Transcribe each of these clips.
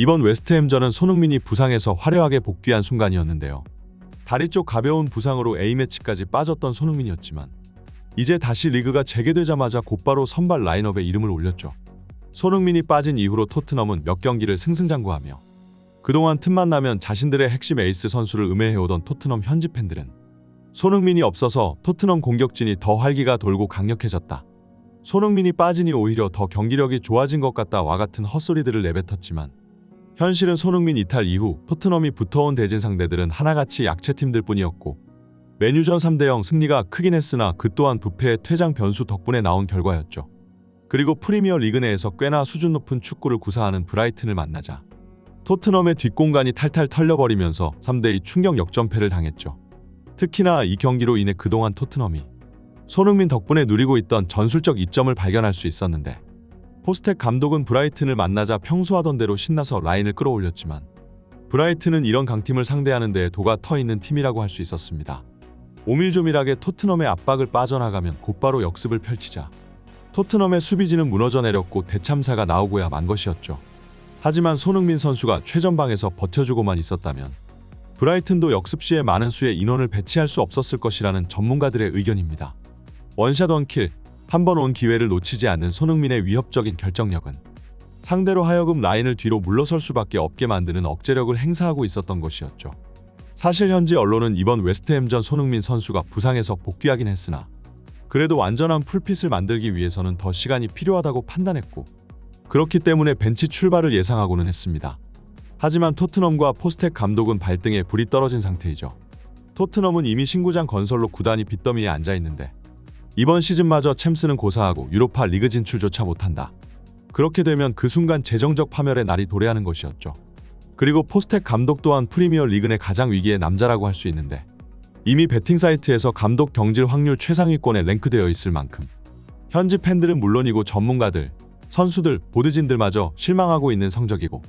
이번 웨스트햄전은 손흥민이 부상에서 화려하게 복귀한 순간이었는데요. 다리 쪽 가벼운 부상으로 A매치까지 빠졌던 손흥민이었지만 이제 다시 리그가 재개되자마자 곧바로 선발 라인업에 이름을 올렸죠. 손흥민이 빠진 이후로 토트넘은 몇 경기를 승승장구하며 그동안 틈만 나면 자신들의 핵심 에이스 선수를 음해해오던 토트넘 현지 팬들은 손흥민이 없어서 토트넘 공격진이 더 활기가 돌고 강력해졌다. 손흥민이 빠지니 오히려 더 경기력이 좋아진 것 같다 와 같은 헛소리들을 내뱉었지만 현실은 손흥민 이탈 이후 토트넘이 붙어온 대진 상대들은 하나같이 약체 팀들 뿐이었고 메뉴전 3대0 승리가 크긴 했으나 그 또한 부패의 퇴장 변수 덕분에 나온 결과였죠. 그리고 프리미어 리그 내에서 꽤나 수준 높은 축구를 구사하는 브라이튼을 만나자 토트넘의 뒷공간이 탈탈 털려버리면서 3대2 충격 역전패를 당했죠. 특히나 이 경기로 인해 그동안 토트넘이 손흥민 덕분에 누리고 있던 전술적 이점을 발견할 수 있었는데 포스텍 감독은 브라이튼을 만나자 평소 하던 대로 신나서 라인을 끌어올렸지만 브라이튼은 이런 강팀을 상대하는 데 도가 터 있는 팀이라고 할 수 있었습니다. 오밀조밀하게 토트넘의 압박을 빠져나가면 곧바로 역습을 펼치자 토트넘의 수비진은 무너져 내렸고 대참사가 나오고야 만 것이었죠. 하지만 손흥민 선수가 최전방에서 버텨주고만 있었다면 브라이튼도 역습 시에 많은 수의 인원을 배치할 수 없었을 것이라는 전문가들의 의견입니다. 원샷 원킬, 한 번 온 기회를 놓치지 않는 손흥민의 위협적인 결정력은 상대로 하여금 라인을 뒤로 물러설 수밖에 없게 만드는 억제력을 행사하고 있었던 것이었죠. 사실 현지 언론은 이번 웨스트햄전 손흥민 선수가 부상해서 복귀하긴 했으나 그래도 완전한 풀핏을 만들기 위해서는 더 시간이 필요하다고 판단했고 그렇기 때문에 벤치 출발을 예상하고는 했습니다. 하지만 토트넘과 포스텍 감독은 발등에 불이 떨어진 상태이죠. 토트넘은 이미 신구장 건설로 구단이 빚더미에 앉아 있는데 이번 시즌마저 챔스는 고사하고 유로파 리그 진출조차 못한다. 그렇게 되면 그 순간 재정적 파멸의 날이 도래하는 것이었죠. 그리고 포스텍 감독 또한 프리미어 리그 내 가장 위기의 남자라고 할 수 있는데 이미 베팅 사이트에서 감독 경질 확률 최상위권에 랭크되어 있을 만큼 현지 팬들은 물론이고 전문가들, 선수들, 보드진들마저 실망하고 있는 성적이고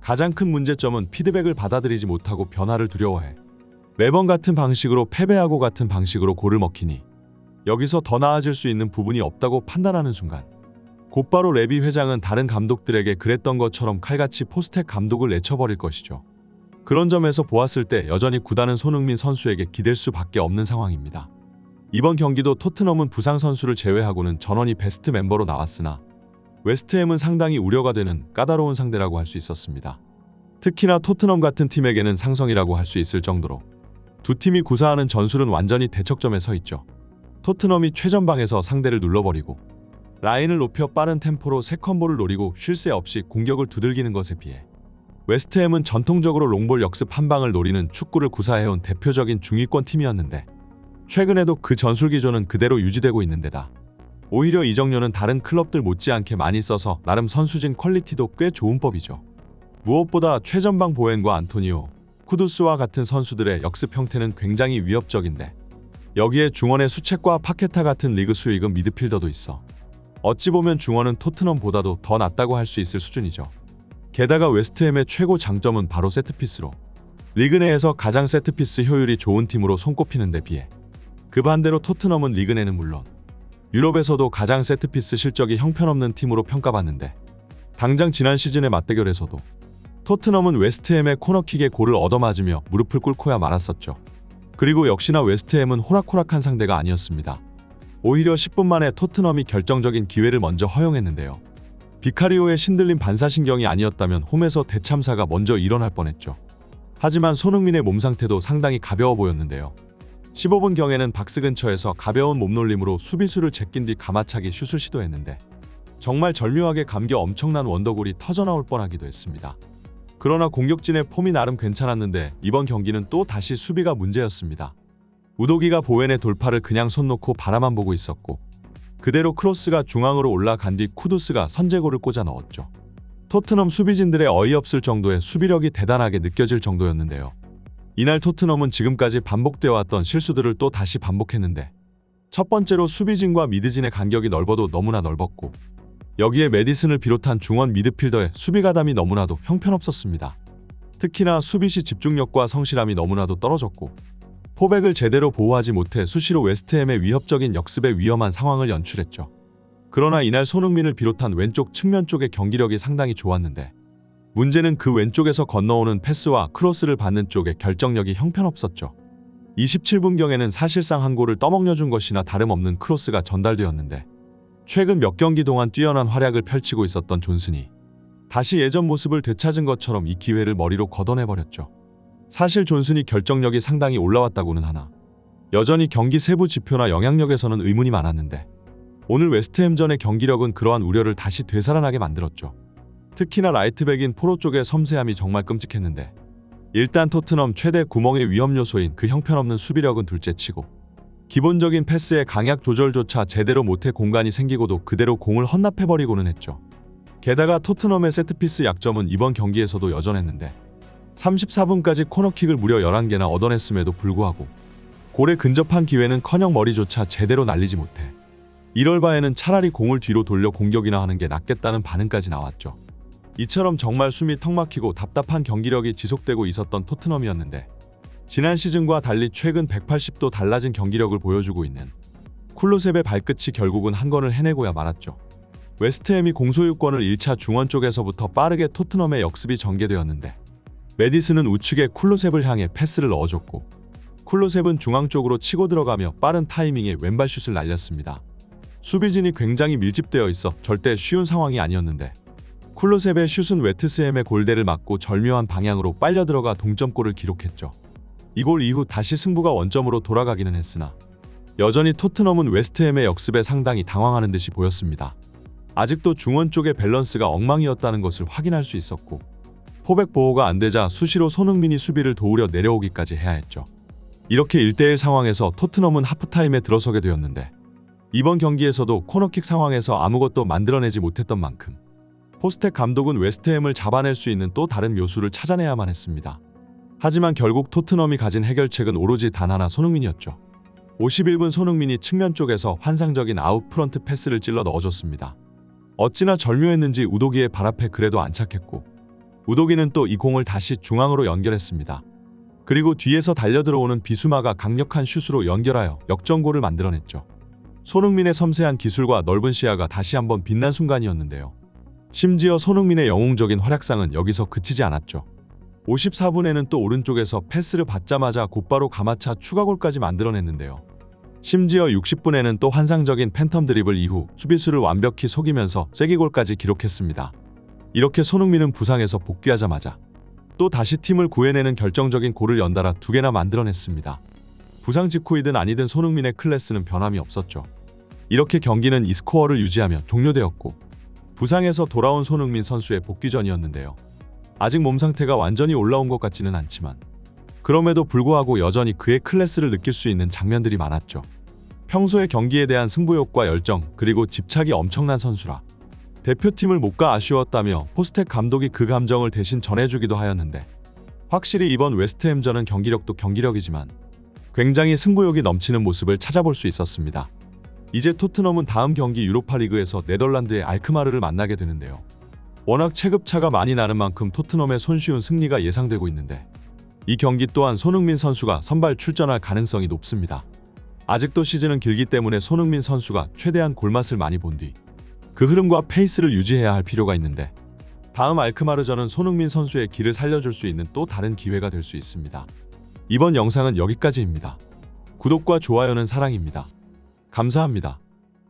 가장 큰 문제점은 피드백을 받아들이지 못하고 변화를 두려워해 매번 같은 방식으로 패배하고 같은 방식으로 골을 먹히니 여기서 더 나아질 수 있는 부분이 없다고 판단하는 순간 곧바로 레비 회장은 다른 감독들에게 그랬던 것처럼 칼같이 포스텍 감독을 내쳐버릴 것이죠. 그런 점에서 보았을 때 여전히 구단은 손흥민 선수에게 기댈 수밖에 없는 상황입니다. 이번 경기도 토트넘은 부상 선수를 제외하고는 전원이 베스트 멤버로 나왔으나 웨스트햄은 상당히 우려가 되는 까다로운 상대라고 할 수 있었습니다. 특히나 토트넘 같은 팀에게는 상성이라고 할 수 있을 정도로 두 팀이 구사하는 전술은 완전히 대척점에 서 있죠. 토트넘이 최전방에서 상대를 눌러버리고 라인을 높여 빠른 템포로 세컨볼을 노리고 쉴 새 없이 공격을 두들기는 것에 비해 웨스트햄은 전통적으로 롱볼 역습 한 방을 노리는 축구를 구사해온 대표적인 중위권 팀이었는데 최근에도 그 전술 기조는 그대로 유지되고 있는데다 오히려 이정료는 다른 클럽들 못지않게 많이 써서 나름 선수진 퀄리티도 꽤 좋은 법이죠. 무엇보다 최전방 보엔과 안토니오, 쿠두스와 같은 선수들의 역습 형태는 굉장히 위협적인데 여기에 중원의 수책과 파케타 같은 리그 수익은 미드필더도 있어 어찌 보면 중원은 토트넘보다도 더 낫다고 할 수 있을 수준이죠. 게다가 웨스트햄의 최고 장점은 바로 세트피스로 리그 내에서 가장 세트피스 효율이 좋은 팀으로 손꼽히는 데 비해 그 반대로 토트넘은 리그 내는 물론 유럽에서도 가장 세트피스 실적이 형편없는 팀으로 평가받는데 당장 지난 시즌의 맞대결에서도 토트넘은 웨스트햄의 코너킥에 골을 얻어맞으며 무릎을 꿇고야 말았었죠. 그리고 역시나 웨스트햄은 호락호락한 상대가 아니었습니다. 오히려 10분 만에 토트넘이 결정적인 기회를 먼저 허용했는데요. 비카리오의 신들린 반사신경이 아니었다면 홈에서 대참사가 먼저 일어날 뻔했죠. 하지만 손흥민의 몸 상태도 상당히 가벼워 보였는데요. 15분 경에는 박스 근처에서 가벼운 몸놀림으로 수비수를 제낀 뒤 가마차기 슛을 시도했는데 정말 절묘하게 감겨 엄청난 원더골이 터져나올 뻔하기도 했습니다. 그러나 공격진의 폼이 나름 괜찮았는데 이번 경기는 또 다시 수비가 문제였습니다. 우도기가 보웬의 돌파를 그냥 손 놓고 바라만 보고 있었고 그대로 크로스가 중앙으로 올라간 뒤 쿠두스가 선제골을 꽂아 넣었죠. 토트넘 수비진들의 어이없을 정도의 수비력이 대단하게 느껴질 정도였는데요. 이날 토트넘은 지금까지 반복되어 왔던 실수들을 또 다시 반복했는데 첫 번째로 수비진과 미드진의 간격이 넓어도 너무나 넓었고 여기에 메디슨을 비롯한 중원 미드필더의 수비 가담이 너무나도 형편없었습니다. 특히나 수비 시 집중력과 성실함이 너무나도 떨어졌고 포백을 제대로 보호하지 못해 수시로 웨스트햄의 위협적인 역습에 위험한 상황을 연출했죠. 그러나 이날 손흥민을 비롯한 왼쪽 측면 쪽의 경기력이 상당히 좋았는데 문제는 그 왼쪽에서 건너오는 패스와 크로스를 받는 쪽에 결정력이 형편없었죠. 27분경에는 사실상 한 골을 떠먹여준 것이나 다름없는 크로스가 전달되었는데 최근 몇 경기 동안 뛰어난 활약을 펼치고 있었던 존슨이 다시 예전 모습을 되찾은 것처럼 이 기회를 머리로 걷어내버렸죠. 사실 존슨이 결정력이 상당히 올라왔다고는 하나 여전히 경기 세부 지표나 영향력에서는 의문이 많았는데 오늘 웨스트햄전의 경기력은 그러한 우려를 다시 되살아나게 만들었죠. 특히나 라이트백인 포로 쪽의 섬세함이 정말 끔찍했는데 일단 토트넘 최대 구멍의 위험 요소인 그 형편없는 수비력은 둘째치고 기본적인 패스의 강약 조절조차 제대로 못해 공간이 생기고도 그대로 공을 헌납해버리고는 했죠. 게다가 토트넘의 세트피스 약점은 이번 경기에서도 여전했는데 34분까지 코너킥을 무려 11개나 얻어냈음에도 불구하고 골에 근접한 기회는커녕 머리조차 제대로 날리지 못해 이럴 바에는 차라리 공을 뒤로 돌려 공격이나 하는 게 낫겠다는 반응까지 나왔죠. 이처럼 정말 숨이 턱 막히고 답답한 경기력이 지속되고 있었던 토트넘이었는데 지난 시즌과 달리 최근 180도 달라진 경기력을 보여주고 있는 쿨로셉의 발끝이 결국은 한 건을 해내고야 말았죠. 웨스트햄이 공소유권을 1차 중원 쪽에서부터 빠르게 토트넘의 역습이 전개되었는데 메디슨은 우측에 쿨로셉을 향해 패스를 넣어줬고 쿨로셉은 중앙 쪽으로 치고 들어가며 빠른 타이밍에 왼발 슛을 날렸습니다. 수비진이 굉장히 밀집되어 있어 절대 쉬운 상황이 아니었는데 쿨로셉의 슛은 웨트스햄의 골대를 맞고 절묘한 방향으로 빨려 들어가 동점골을 기록했죠. 이 골 이후 다시 승부가 원점으로 돌아가기는 했으나 여전히 토트넘은 웨스트햄의 역습에 상당히 당황하는 듯이 보였습니다. 아직도 중원 쪽의 밸런스가 엉망이었다는 것을 확인할 수 있었고 포백 보호가 안 되자 수시로 손흥민이 수비를 도우려 내려오기까지 해야 했죠. 이렇게 1대1 상황에서 토트넘은 하프타임에 들어서게 되었는데 이번 경기에서도 코너킥 상황에서 아무것도 만들어내지 못했던 만큼 포스텍 감독은 웨스트햄을 잡아낼 수 있는 또 다른 묘수를 찾아내야만 했습니다. 하지만 결국 토트넘이 가진 해결책은 오로지 단 하나 손흥민이었죠. 51분 손흥민이 측면 쪽에서 환상적인 아웃 프런트 패스를 찔러 넣어줬습니다. 어찌나 절묘했는지 우도기의 발 앞에 그래도 안착했고 우도기는 또 이 공을 다시 중앙으로 연결했습니다. 그리고 뒤에서 달려들어오는 비수마가 강력한 슛으로 연결하여 역전골을 만들어냈죠. 손흥민의 섬세한 기술과 넓은 시야가 다시 한번 빛난 순간이었는데요. 심지어 손흥민의 영웅적인 활약상은 여기서 그치지 않았죠. 54분에는 또 오른쪽에서 패스를 받자마자 곧바로 가마차 추가골까지 만들어냈는데요. 심지어 60분에는 또 환상적인 팬텀 드리블 이후 수비수를 완벽히 속이면서 쐐기골까지 기록했습니다. 이렇게 손흥민은 부상에서 복귀하자마자 또 다시 팀을 구해내는 결정적인 골을 연달아 두 개나 만들어냈습니다. 부상 직후이든 아니든 손흥민의 클래스는 변함이 없었죠. 이렇게 경기는 이 스코어를 유지하며 종료되었고 부상에서 돌아온 손흥민 선수의 복귀전이었는데요. 아직 몸 상태가 완전히 올라온 것 같지는 않지만 그럼에도 불구하고 여전히 그의 클래스를 느낄 수 있는 장면들이 많았죠. 평소에 경기에 대한 승부욕과 열정 그리고 집착이 엄청난 선수라 대표팀을 못 가 아쉬웠다며 포스텍 감독이 그 감정을 대신 전해주기도 하였는데 확실히 이번 웨스트햄전은 경기력도 경기력이지만 굉장히 승부욕이 넘치는 모습을 찾아볼 수 있었습니다. 이제 토트넘은 다음 경기 유로파리그에서 네덜란드의 알크마르를 만나게 되는데요. 워낙 체급차가 많이 나는 만큼 토트넘의 손쉬운 승리가 예상되고 있는데 이 경기 또한 손흥민 선수가 선발 출전할 가능성이 높습니다. 아직도 시즌은 길기 때문에 손흥민 선수가 최대한 골맛을 많이 본 뒤 그 흐름과 페이스를 유지해야 할 필요가 있는데 다음 알크마르전은 손흥민 선수의 길을 살려줄 수 있는 또 다른 기회가 될 수 있습니다. 이번 영상은 여기까지입니다. 구독과 좋아요는 사랑입니다. 감사합니다.